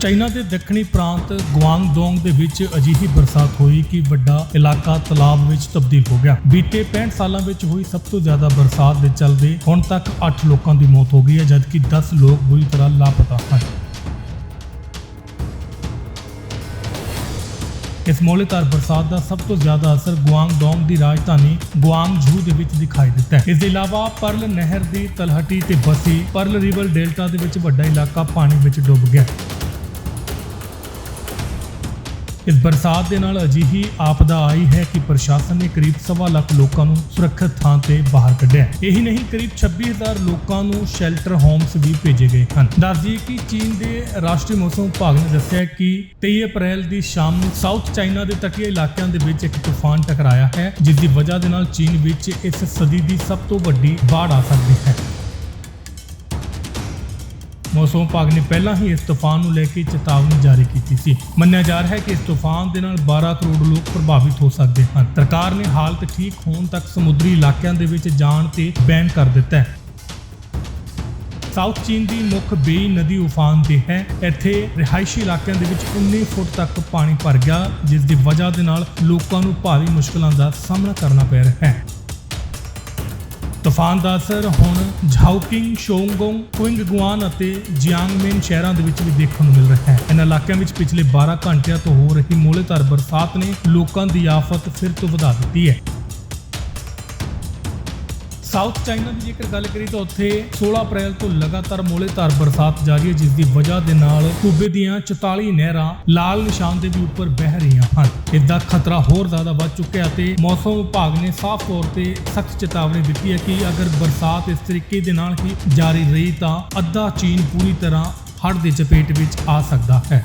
China ਦੇ ਦੱਖਣੀ ਪ੍ਰਾਂਤ ਗੁਆਂਗਡੋਂਗ ਦੇ ਵਿੱਚ ਅਜਿਹੀ ਬਰਸਾਤ ਹੋਈ ਕਿ ਵੱਡਾ ਇਲਾਕਾ ਤਲਾਬ ਵਿੱਚ ਤਬਦੀਲ ਹੋ ਗਿਆ। ਬੀਤੇ 65 ਸਾਲਾਂ ਵਿੱਚ ਹੋਈ ਸਭ ਤੋਂ ਜ਼ਿਆਦਾ ਬਰਸਾਤ ਦੇ ਚੱਲਦੇ ਹੁਣ ਤੱਕ 8 ਲੋਕਾਂ ਦੀ ਮੌਤ ਹੋ ਗਈ ਹੈ, ਜਦਕਿ 10 ਲੋਕ ਬੁਰੀ ਤਰ੍ਹਾਂ ਲਾਪਤਾ ਹਨ। ਇਸ ਮੌਲੇਦਾਰ ਬਰਸਾਤ ਦਾ ਸਭ ਤੋਂ ਜ਼ਿਆਦਾ ਅਸਰ ਗੁਆਂਗਡੋਂਗ ਦੀ ਰਾਜਧਾਨੀ ਗੁਆਂਗਝੂ ਦੇ ਵਿੱਚ ਦਿਖਾਈ ਦਿੱਤਾ ਹੈ। ਇਸ ਦੇ ਇਲਾਵਾ ਪਰਲ ਨਹਿਰ ਦੀ ਤਲਹਟੀ ਤੇ ਬਸੀ ਪਰਲ ਰਿਵਰ ਡੈਲਟਾ ਦੇ ਵਿੱਚ ਵੱਡਾ ਇਲਾਕਾ ਪਾਣੀ ਵਿੱਚ ਡੁੱਬ ਗਿਆ। ਇਸ ਬਰਸਾਤ ਦੇ ਨਾਲ ਅਜਿਹੀ ਆਪਦਾ ਆਈ ਹੈ ਕਿ ਪ੍ਰਸ਼ਾਸਨ ਨੇ ਕਰੀਬ ਸਵਾ ਲੱਖ ਲੋਕਾਂ ਨੂੰ ਸੁਰੱਖਿਅਤ ਥਾਂ ਤੇ ਬਾਹਰ ਕੱਢਿਆ ਇਹੀ ਨਹੀਂ, ਕਰੀਬ 26000 ਲੋਕਾਂ ਨੂੰ ਸ਼ੈਲਟਰ ਹੋਮਸ ਵੀ ਭੇਜੇ ਗਏ ਹਨ। ਦੱਸਦੀ ਕਿ ਚੀਨ ਦੇ ਰਾਸ਼ਟਰੀ ਮੌਸਮ ਵਿਭਾਗ ਨੇ ਦੱਸਿਆ ਕਿ 23 ਅਪ੍ਰੈਲ ਦੀ ਸ਼ਾਮ ਨੂੰ ਸਾਊਥ ਚਾਈਨਾ ਦੇ ਤੱਟੀ ਇਲਾਕਿਆਂ ਦੇ ਵਿੱਚ ਇੱਕ ਤੂਫਾਨ ਟਕਰਾਇਆ ਹੈ, ਜਿਸ ਦੀ ਵਜ੍ਹਾ ਦੇ ਨਾਲ ਚੀਨ ਵਿੱਚ ਇਸ ਸਦੀ ਦੀ ਸਭ ਤੋਂ ਵੱਡੀ ਬਾੜ ਆ ਸਕਦੀ ਹੈ। ਮੌਸਮ ਵਿਭਾਗ ਨੇ ਪਹਿਲਾਂ ਹੀ ਇਸ ਤੂਫਾਨ ਨੂੰ ਲੈ ਕੇ ਚੇਤਾਵਨੀ ਜਾਰੀ ਕੀਤੀ ਸੀ। ਮੰਨਿਆ ਜਾ ਰਿਹਾ ਹੈ ਕਿ ਇਸ ਤੂਫਾਨ ਦੇ ਨਾਲ 12 ਕਰੋੜ ਲੋਕ ਪ੍ਰਭਾਵਿਤ ਹੋ ਸਕਦੇ ਹਨ। ਸਰਕਾਰ ਨੇ ਹਾਲਤ ਠੀਕ ਹੋਣ ਤੱਕ ਸਮੁੰਦਰੀ ਇਲਾਕਿਆਂ ਦੇ ਵਿੱਚ ਜਾਣ ਤੇ ਬੈਨ ਕਰ ਦਿੱਤਾ ਹੈ। ਸਾਊਥ ਚੀਨ ਦੀ ਮੁੱਖ ਬੇਈ ਨਦੀ ਉਫਾਨ ਤੇ ਹੈ। ਇੱਥੇ ਰਿਹਾਇਸ਼ੀ ਇਲਾਕਿਆਂ ਦੇ ਵਿੱਚ 19 ਫੁੱਟ ਤੱਕ ਪਾਣੀ ਭਰ ਗਿਆ, ਜਿਸ ਦੀ ਵਜ੍ਹਾ ਦੇ ਨਾਲ ਲੋਕਾਂ ਨੂੰ ਭਾਰੀ ਮੁਸ਼ਕਲਾਂ ਦਾ ਸਾਹਮਣਾ ਕਰਨਾ ਪੈ ਰਿਹਾ ਹੈ। ਤੂਫਾਨ ਦਾ ਅਸਰ ਹੁਣ ਝਾਓਕਿੰਗ ਸ਼ੋਂਗੋਂਗ, ਕੁਇੰਗਗੁਆਨ ਅਤੇ ਜਿਆਂਗਮਿਨ ਸ਼ਹਿਰਾਂ ਦੇ ਵਿੱਚ ਵੀ ਦੇਖਣ ਨੂੰ ਮਿਲ ਰਿਹਾ ਹੈ। ਇਹਨਾਂ ਇਲਾਕਿਆਂ ਵਿੱਚ ਪਿਛਲੇ 12 ਘੰਟਿਆਂ ਤੋਂ ਹੋ ਰਹੀ ਮੌਲੇਧਾਰ ਬਰਸਾਤ ਨੇ ਲੋਕਾਂ ਦੀ ਆਫਤ ਫਿਰ ਤੋਂ ਵਧਾ ਦਿੱਤੀ ਹੈ। ਸਾਊਥ ਚਾਈਨਾ ਦੀ ਜੇਕਰ ਗੱਲ ਕਰੀ ਤਾਂ ਉੱਥੇ 16 ਅਪ੍ਰੈਲ ਤੋਂ ਲਗਾਤਾਰ ਮੋਲੇਧਾਰ ਬਰਸਾਤ ਜਾਰੀ ਹੈ, ਜਿਸ ਦੀ ਵਜ੍ਹਾ ਦੇ ਨਾਲ ਸੂਬੇ ਦੀਆਂ 44 ਨਹਿਰਾਂ ਲਾਲ ਨਿਸ਼ਾਨ ਦੇ ਵੀ ਉੱਪਰ ਵਹਿ ਰਹੀਆਂ ਹਨ। ਇਸ ਦਾ ਖਤਰਾ ਹੋਰ ਜ਼ਿਆਦਾ ਵੱਧ ਚੁੱਕਿਆ ਅਤੇ ਮੌਸਮ ਵਿਭਾਗ ਨੇ ਸਾਫ਼ ਤੌਰ ਤੇ ਸਖਤ ਚੇਤਾਵਨੀ ਦਿੱਤੀ ਹੈ ਕਿ ਅਗਰ ਬਰਸਾਤ ਇਸ ਤਰੀਕੇ ਦੇ ਨਾਲ ਹੀ ਜਾਰੀ ਰਹੀ ਤਾਂ ਅੱਧਾ ਚੀਨ ਪੂਰੀ ਤਰ੍ਹਾਂ ਹੜ੍ਹ ਦੇ ਚਪੇਟ ਵਿੱਚ ਆ ਸਕਦਾ ਹੈ।